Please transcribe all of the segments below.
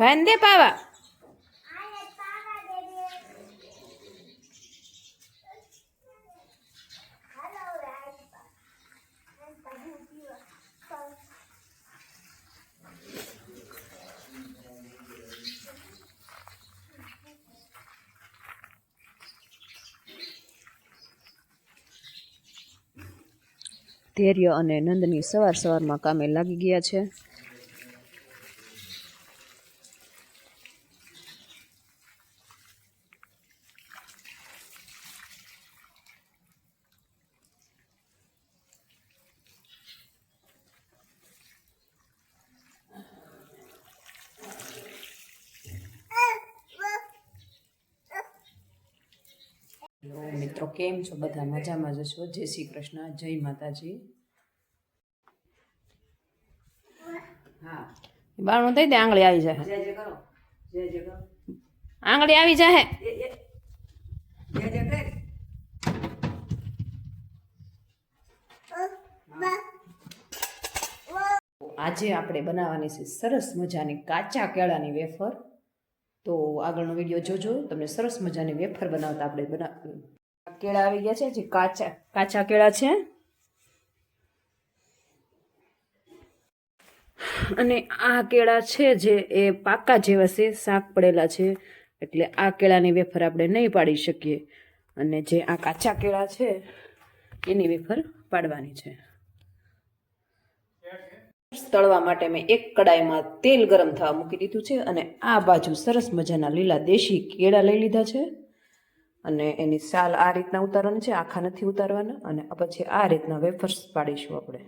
વાંદે પાવા. ધૈર્ય અને નંદની સવાર સવારમાં કામે લાગી ગયા છે. હેલો મિત્રો કેમ છો? બધા મજામાં જશો જય શ્રી કૃષ્ણ જય માતાજી. હા. બારણું થઈ દે આંગળી આવી જાય. જય જય કરો જય જય કરો આંગળી આવી જાય. જય જય કરે આજે આપણે બનાવવાની છે સરસ મજાની કાચા કેળાની વેફર. તો આગળનો વીડિયો જોજો. તમને સરસ મજાની વેફર બનાવતા આપણે બના કેળા આવી ગયા છે, જે કાચા કાચા કેળા છે. અને આ કેળા છે જે એ પાકા જેવા છે, શાક પડેલા છે. એટલે આ કેળાની વેફર આપણે નહીં પાડી શકીએ. અને જે આ કાચા કેળા છે, એની વેફર પાડવાની છે. તળવા માટે મેં એક કડાઈમાં તેલ ગરમ થવા મૂકી દીધું છે અને આ બાજુ સરસ મજાના લીલા દેશી કેળા લઈ લીધા છે. અને એની સાલ આ રીતના ઉતારવાની છે, આખા નથી ઉતારવાના. અને પછી આ રીતના વેફર્સ પાડીશું આપણે.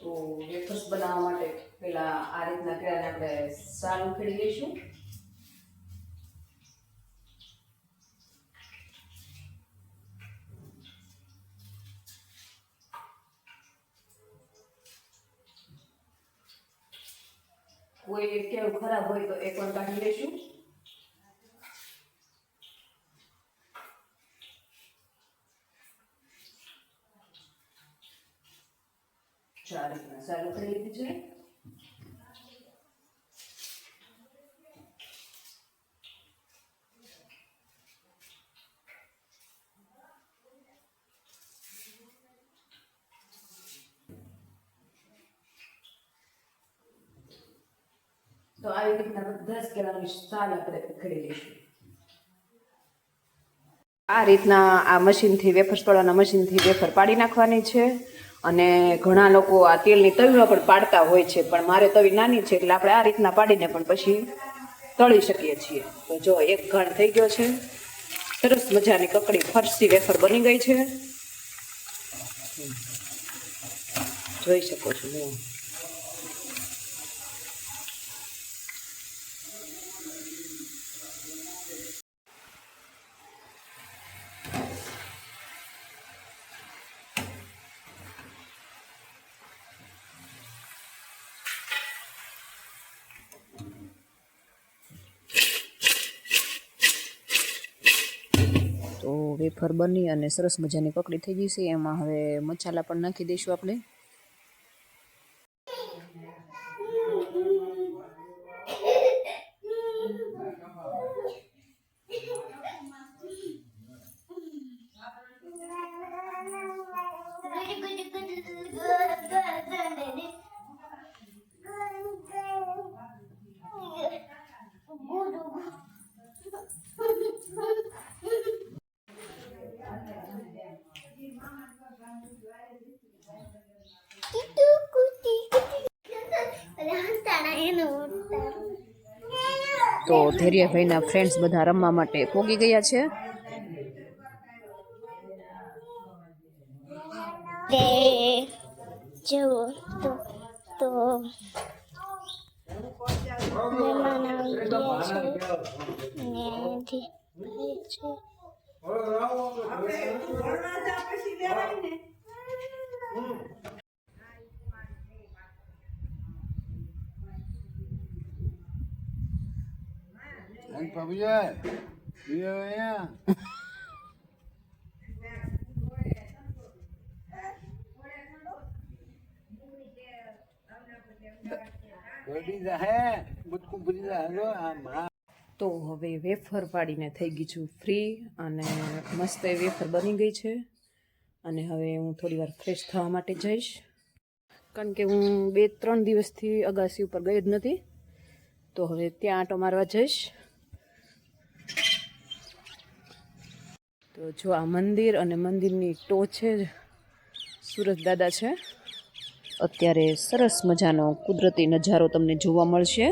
તો વેફર્સ બનાવવા માટે પેલા આ રીતના કેળાને આપણે સાલ ઉખેડી લઈશું. કોઈ કેવું ખરાબ હોય તો એ પણ કાઢી લઈશું ચાર રીતના સારું કરી લીધી છે. તો આવી રીતના બધા જ કેળાની સાલ આપણે ઉખેડી લઈશું. આ રીતના આ મશીનથી વેફર તળવાના મશીનથી વેફર પાડી નાખવાની છે અને ઘણા લોકો આ તેલની તવીમાં પણ પાડતા હોય છે, પણ મારે તવી નાની છે એટલે આપણે આ રીતના પાડીને પણ પછી તળી શકીએ છીએ. તો જો એક ઘણ થઈ ગયો છે. સરસ મજાની કકડી ફરસી વેફર બની ગઈ છે. જોઈ શકો છો. તો વેફર બની અને સરસ મજાની પકડી થઈ ગઈ છે. એમાં હવે મસાલા પણ નાખી દઈશું આપણે. તો ધૈર્યભાઈના ફ્રેન્ડ્સ બધા રમવા માટે પોગી ગયા છે. તે જુઓ તો તો મહેમાન આવી ગયા છે ને અહીંથી ભાઈ છે. સમજાય તો હવે વેફર પાડીને થઈ ગઈ છું ફ્રી અને મસ્ત વેફર બની ગઈ છે. અને હવે હું થોડી વાર ફ્રેશ થવા માટે જઈશ. કારણ કે હું બે ત્રણ દિવસથી અગાસી ઉપર ગઈ જ નથી. તો હવે ત્યાં આંટો મારવા જઈશ. તો જો આ મંદિર અને મંદિરની ટોચે જ સુરત દાદા છે. અત્યારે સરસ મજાનો કુદરતી નજારો તમને જોવા મળશે.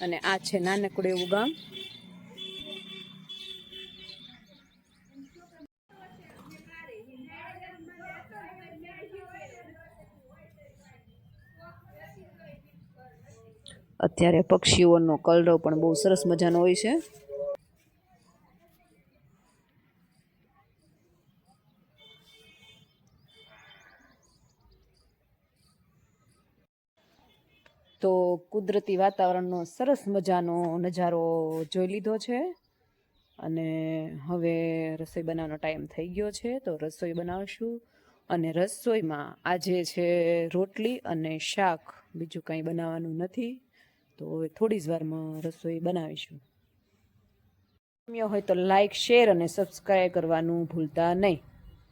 અને આ છે નાનકડું એવું ગામ. અત્યારે પક્ષીઓનો કલરવ પણ બહુ સરસ મજાનો હોય છે. તો કુદરતી વાતાવરણનો સરસ મજાનો નજારો જોઈ લીધો છે. અને હવે રસોઈ બનાવવાનો ટાઈમ થઈ ગયો છે, તો રસોઈ બનાવશું. અને રસોઈમાં આજે છે રોટલી અને શાક, બીજું કંઈ બનાવવાનું નથી. તો થોડી જ વારમાં રસોઈ બનાવીશું. ગમ્યો હોય તો લાઈક, શેર અને સબસ્ક્રાઈબ કરવાનું ભૂલતા નહીં.